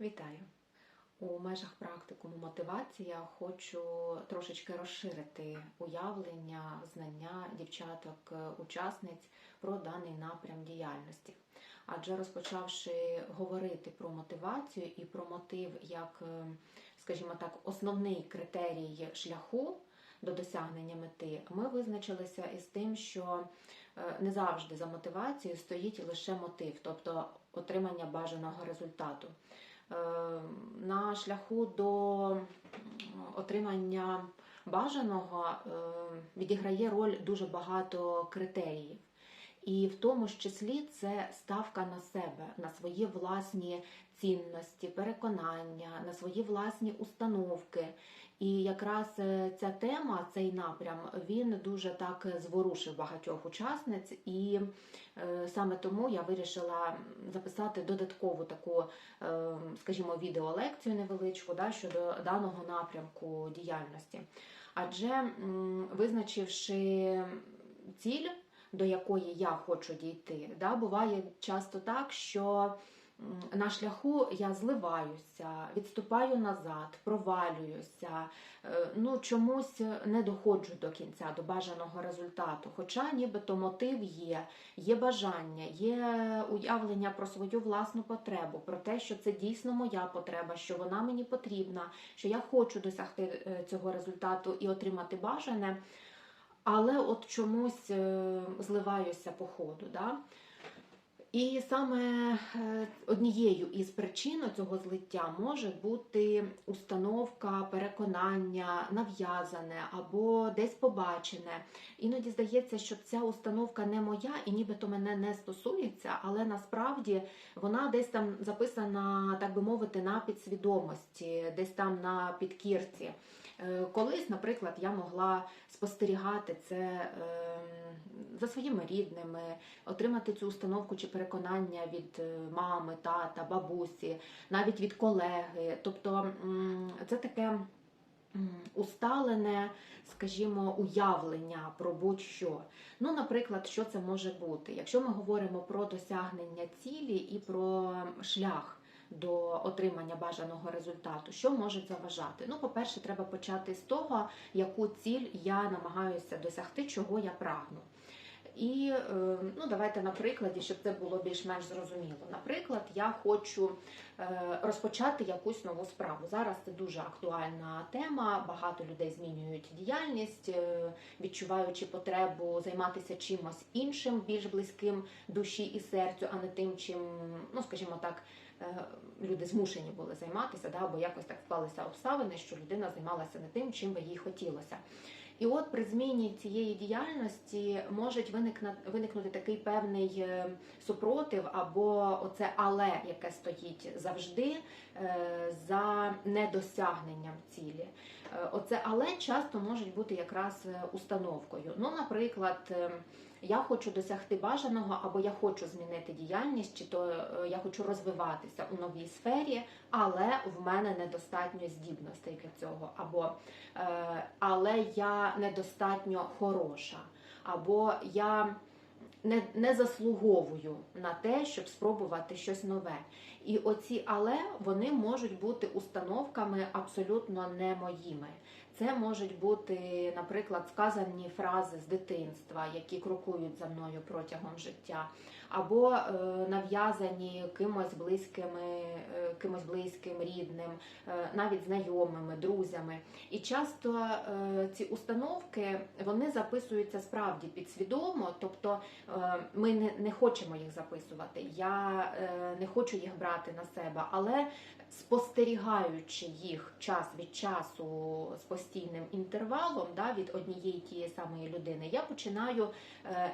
Вітаю! У межах практикуму мотивація хочу трошечки розширити уявлення, знання дівчаток-учасниць про даний напрям діяльності. Адже розпочавши говорити про мотивацію і про мотив як, е, скажімо так, основний критерій шляху до досягнення мети, ми визначилися із тим, що е, не завжди за мотивацією стоїть лише мотив, тобто отримання бажаного результату. Е, На шляху до отримання бажаного е, відіграє роль дуже багато критеріїв. І в тому числі це ставка на себе, на свої власні цінності, переконання, на свої власні установки. І якраз е, ця тема, цей напрям, він дуже так зворушив багатьох учасниць, і е, саме тому я вирішила записати додаткову таку, е, скажімо, відеолекцію невеличку да, щодо даного напрямку діяльності. Адже визначивши ціль, до якої я хочу дійти, да, буває часто так, що на шляху я зливаюся, відступаю назад, провалююся, е, ну чомусь не доходжу до кінця, до бажаного результату. Хоча нібито мотив є, є бажання, є уявлення про свою власну потребу, про те, що це дійсно моя потреба, що вона мені потрібна, що я хочу досягти е, цього результату і отримати бажане. Але от чомусь е, зливаюся по ходу. Да? І саме е, однією із причин цього злиття може бути установка, переконання, нав'язане або десь побачене. Іноді здається, що ця установка не моя і нібито мене не стосується, але насправді вона десь там записана, так би мовити, на підсвідомості, десь там на підкірці. Е, Колись, наприклад, я могла спостерігати це ем, за своїми рідними, отримати цю установку чи переконання від е, мами, тата, бабусі, навіть від колеги. Тобто це таке усталене, скажімо, уявлення про будь-що. Ну, наприклад, що це може бути? Якщо ми говоримо про досягнення цілі і про шлях. До отримання бажаного результату, що може заважати? Ну, по-перше, треба почати з того, яку ціль я намагаюся досягти, чого я прагну. І е, ну, давайте на прикладі, щоб це було більш-менш зрозуміло. Наприклад, я хочу е, розпочати якусь нову справу. Зараз це дуже актуальна тема. Багато людей змінюють діяльність, е, відчуваючи потребу займатися чимось іншим, більш близьким душі і серцю, а не тим, чим, ну скажімо так, люди змушені були займатися, да, або якось так склалися обставини, що людина займалася не тим, чим би їй хотілося. І от при зміні цієї діяльності може виникнути, виникнути такий певний е, супротив, або оце але, яке стоїть завжди е, за недосягненням цілі. Е, Оце але часто може бути якраз е, установкою. Ну, наприклад, е, я хочу досягти бажаного, або я хочу змінити діяльність, чи то я хочу розвиватися у новій сфері, але в мене недостатньо здібностей для цього, або але я недостатньо хороша, або я не, не заслуговую на те, щоб спробувати щось нове. І оці але вони можуть бути установками абсолютно не моїми. Це можуть бути, наприклад, сказані фрази з дитинства, які крокують за мною протягом життя, або е, нав'язані кимось близькими, е, кимось близьким, рідним, е, навіть знайомими, друзями. І часто ці установки вони записуються справді підсвідомо, тобто ми не, хочемо їх записувати. Я не хочу їх брати на себе, але спостерігаючи їх час від часу з постійним інтервалом да, від однієї тієї самої людини, я починаю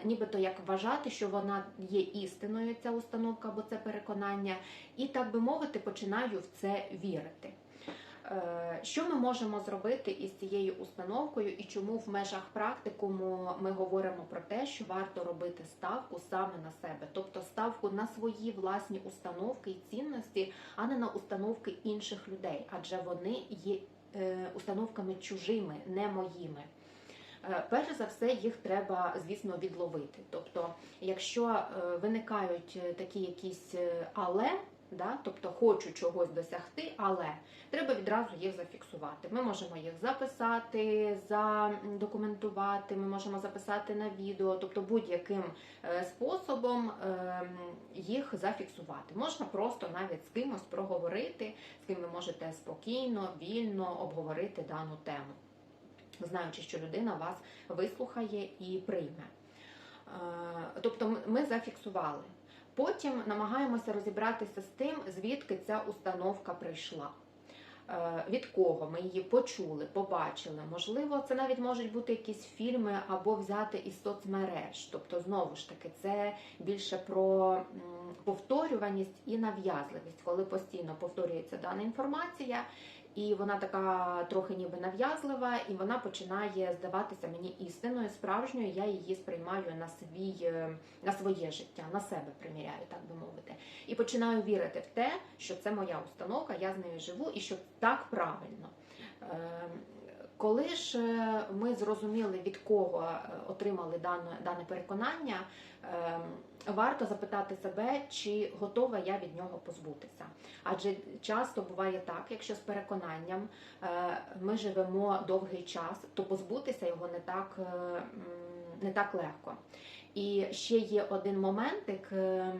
нібито як вважати, що вона є істиною, ця установка або це переконання, і так би мовити, починаю в це вірити. Е, Що ми можемо зробити із цією установкою, і чому в межах практикуму ми говоримо про те, що варто робити ставку саме на себе, тобто ставку на свої власні установки і цінності, а не на установки інших людей, адже вони є е, установками чужими, не моїми. Е, Перш за все, їх треба, звісно, відловити. Тобто, якщо е, виникають е, такі якісь але Да? Тобто хочу чогось досягти, але треба відразу їх зафіксувати. Ми можемо їх записати, задокументувати, ми можемо записати на відео, тобто будь-яким способом ем, їх зафіксувати. Можна просто навіть з кимось проговорити, з ким ви можете спокійно, вільно обговорити дану тему, знаючи, що людина вас вислухає і прийме. Е, Тобто ми- зафіксували. Потім намагаємося розібратися з тим, звідки ця установка прийшла. Е, Від кого ми її почули, побачили. Можливо, це навіть можуть бути якісь фільми або взяти із соцмереж. Тобто, знову ж таки, це більше про повторюваність і нав'язливість, коли постійно повторюється дана інформація, і вона така трохи ніби нав'язлива, і вона починає здаватися мені істинною, справжньою. Я її сприймаю на свій е, на своє життя, на себе приміряю, так би мовити. І починаю вірити в те, що це моя установка, я з нею живу і що так правильно. Коли ж е, ми зрозуміли, від кого е, отримали дане, дане переконання, е, варто запитати себе, чи готова я від нього позбутися. Адже часто буває так, якщо з переконанням е, ми живемо довгий час, то позбутися його не так, не так легко. І ще є один моментик, е,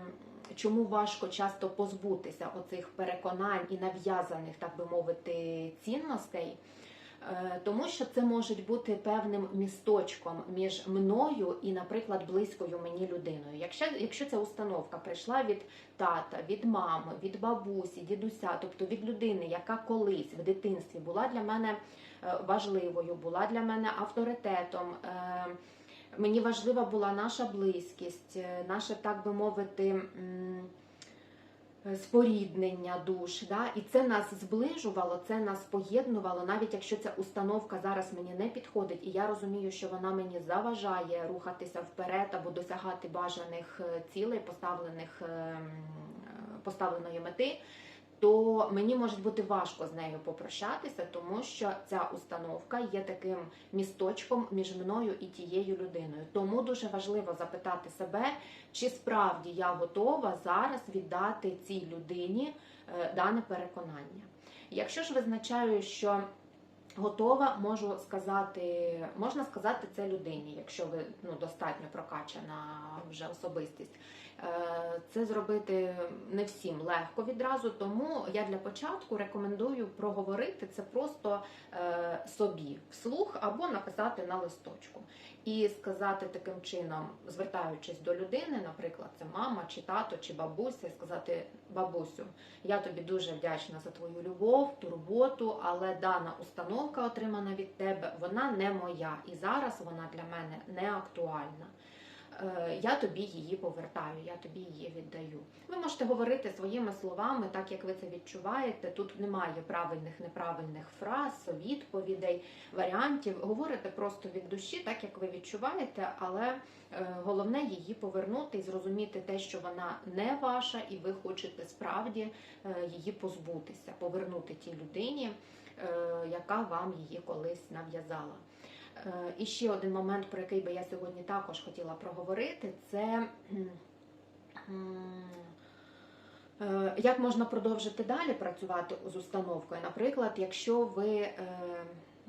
чому важко часто позбутися оцих переконань і нав'язаних, так би мовити, цінностей. Е, Тому що це може бути певним місточком між мною і, наприклад, близькою мені людиною. Якщо, якщо ця установка прийшла від тата, від мами, від бабусі, дідуся, тобто від людини, яка колись в дитинстві була для мене е, важливою, була для мене авторитетом. е, Мені важлива була наша близькість, наше, так би мовити, споріднення душ. Да? І це нас зближувало, це нас поєднувало, навіть якщо ця установка зараз мені не підходить, і я розумію, що вона мені заважає рухатися вперед або досягати бажаних е, цілей, поставлених е, м, е, поставленої мети. То мені може бути важко з нею попрощатися, тому що ця установка є таким місточком між мною і тією людиною. Тому дуже важливо запитати себе, чи справді я готова зараз віддати цій людині е, дане переконання. Якщо ж визначаю, що готова, можу сказати, можна сказати це людині, якщо ви ну, достатньо прокачана вже особистість. Е, Це зробити не всім легко відразу, тому я для початку рекомендую проговорити це просто е, собі вслух або написати на листочку. І сказати таким чином, звертаючись до людини, наприклад, це мама, чи тато, чи бабуся, і сказати бабусю, я тобі дуже вдячна за твою любов, турботу, але дана установка, отримана від тебе, вона не моя, і зараз вона для мене не актуальна. Е, Я тобі її повертаю, я тобі її віддаю. Ви можете говорити своїми словами, так як ви це відчуваєте. Тут немає правильних, неправильних фраз, відповідей, варіантів. Говорите просто від душі, так як ви відчуваєте, але е, головне її повернути і зрозуміти те, що вона не ваша, і ви хочете справді е, її позбутися, повернути тій людині, яка вам її колись нав'язала. Е, І ще один момент, про який би я сьогодні також хотіла проговорити, це е, як можна продовжити далі працювати з установкою. Наприклад, якщо ви е,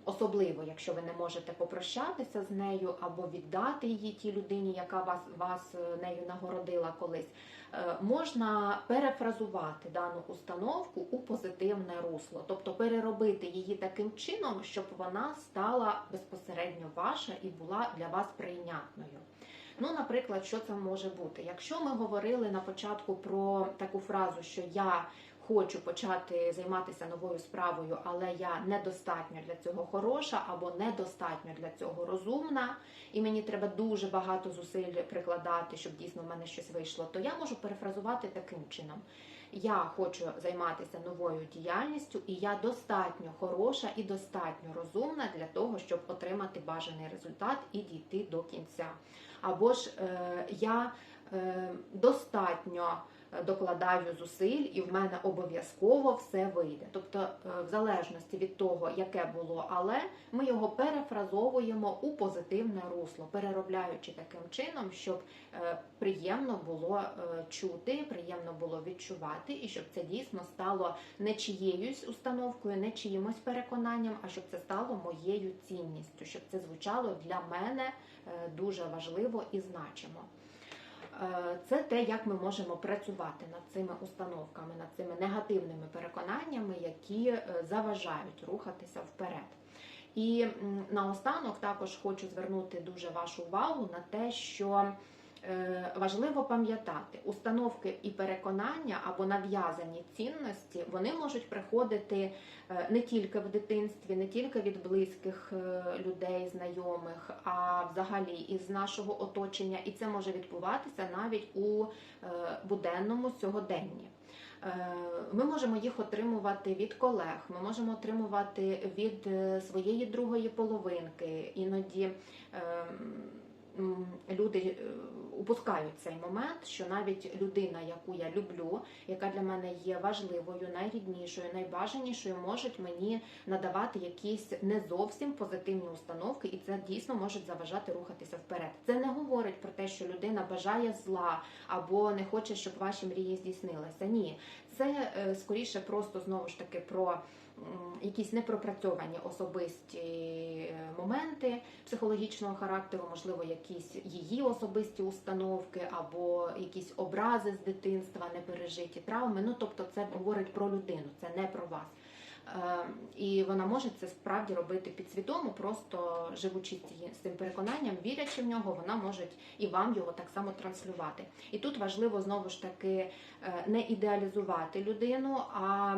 особливо, якщо ви не можете попрощатися з нею або віддати її тій людині, яка вас, вас е, нею нагородила колись, е, можна перефразувати дану установку у позитивне русло, тобто переробити її таким чином, щоб вона стала безпосередньо ваша і була для вас прийнятною. Ну, наприклад, що це може бути? Якщо ми говорили на початку про таку фразу, що я хочу почати займатися новою справою, але я недостатньо для цього хороша або недостатньо для цього розумна, і мені треба дуже багато зусиль прикладати, щоб дійсно в мене щось вийшло, то я можу перефразувати таким чином. Я хочу займатися новою діяльністю, і я достатньо хороша і достатньо розумна для того, щоб отримати бажаний результат і дійти до кінця. Або ж е, я е, достатньо докладаю зусиль, і в мене обов'язково все вийде. Тобто, е, в залежності від того, яке було, але ми його перефразовуємо у позитивне русло, переробляючи таким чином, щоб е, приємно було е, чути, приємно було відчувати, і щоб це дійсно стало не чиєюсь установкою, не чиїмось переконанням, а щоб це стало моєю цінністю, щоб це звучало для мене дуже важливо і значимо. Е, Це те, як ми можемо працювати над цими установками, над цими негативними переконаннями, які е, заважають рухатися вперед. І наостанок також хочу звернути дуже вашу увагу на те, що важливо пам'ятати, установки і переконання або нав'язані цінності вони можуть приходити е, не тільки в дитинстві, не тільки від близьких е, людей, знайомих, а взагалі із нашого оточення, і це може відбуватися навіть у е, буденному сьогоденні. Е, Ми можемо їх отримувати від колег, ми можемо отримувати від е, своєї другої половинки. Іноді ем, люди упускають цей момент, що навіть людина, яку я люблю, яка для мене є важливою, найріднішою, найбажанішою, можуть мені надавати якісь не зовсім позитивні установки, і це дійсно може заважати рухатися вперед. Це не говорить про те, що людина бажає зла або не хоче, щоб ваші мрії здійснилися. Ні, це е, скоріше просто знову ж таки про якісь непропрацьовані особисті е, моменти психологічного характеру, можливо, якісь її особисті установки або якісь образи з дитинства, непережиті травми. Ну тобто, це говорить про людину, це не про вас. Е, І вона може це справді робити підсвідомо, просто живучи з цим переконанням, вірячи в нього, вона може і вам його так само транслювати. І тут важливо знову ж таки е, не ідеалізувати людину, а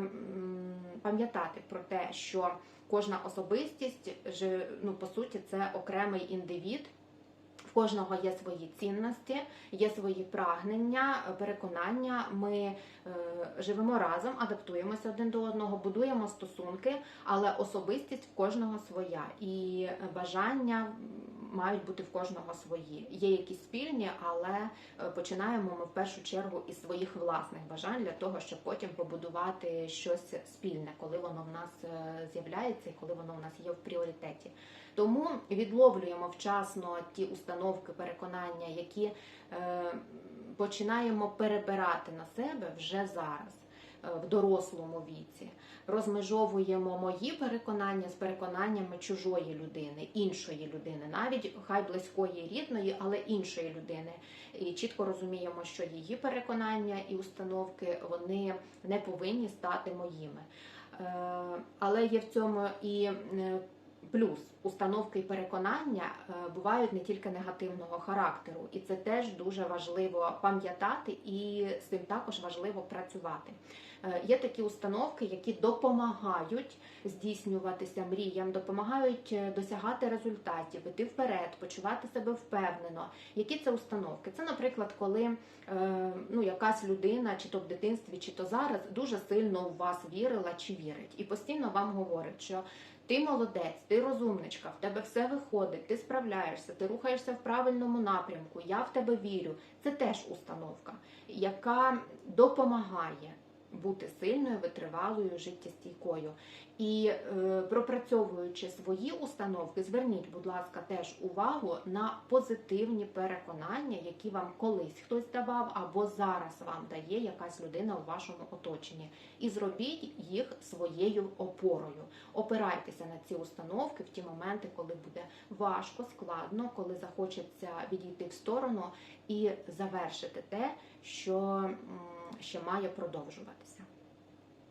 пам'ятати про те, що кожна особистість ну, по суті, це окремий індивід. В кожного є свої цінності, є свої прагнення, переконання. Ми е, живемо разом, адаптуємося один до одного, будуємо стосунки, але особистість в кожного своя, і бажання мають бути в кожного свої. Є якісь спільні, але е, починаємо ми в першу чергу із своїх власних бажань для того, щоб потім побудувати щось спільне, коли воно в нас е, з'являється і коли воно в нас є в пріоритеті. Тому відловлюємо вчасно ті установки, переконання, які е, починаємо перебирати на себе вже зараз. Е, В дорослому віці розмежовуємо мої переконання з переконаннями чужої людини, іншої людини, навіть хай близької рідної, але іншої людини. І чітко розуміємо, що її переконання і установки вони не повинні стати моїми. Е, Але є в цьому і е, Плюс установки і переконання е, бувають не тільки негативного характеру, і це теж дуже важливо пам'ятати, і з цим також важливо працювати. Е, Є такі установки, які допомагають здійснюватися мріям, допомагають е, досягати результатів, іти вперед, почувати себе впевнено. Які це установки? Це, наприклад, коли ну, якась людина, чи то в дитинстві, чи то зараз, дуже сильно у вас вірила чи вірить, і постійно вам говорить, що ти молодець, ти розумничка, в тебе все виходить, ти справляєшся, ти рухаєшся в правильному напрямку, я в тебе вірю. Це теж установка, яка допомагає бути сильною, витривалою, життєстійкою. І е, пропрацьовуючи свої установки, зверніть, будь ласка, теж увагу на позитивні переконання, які вам колись хтось давав, або зараз вам дає якась людина у вашому оточенні. І зробіть їх своєю опорою. Опирайтеся на ці установки в ті моменти, коли буде важко, складно, коли захочеться відійти в сторону і завершити те, що ще має продовжуватися.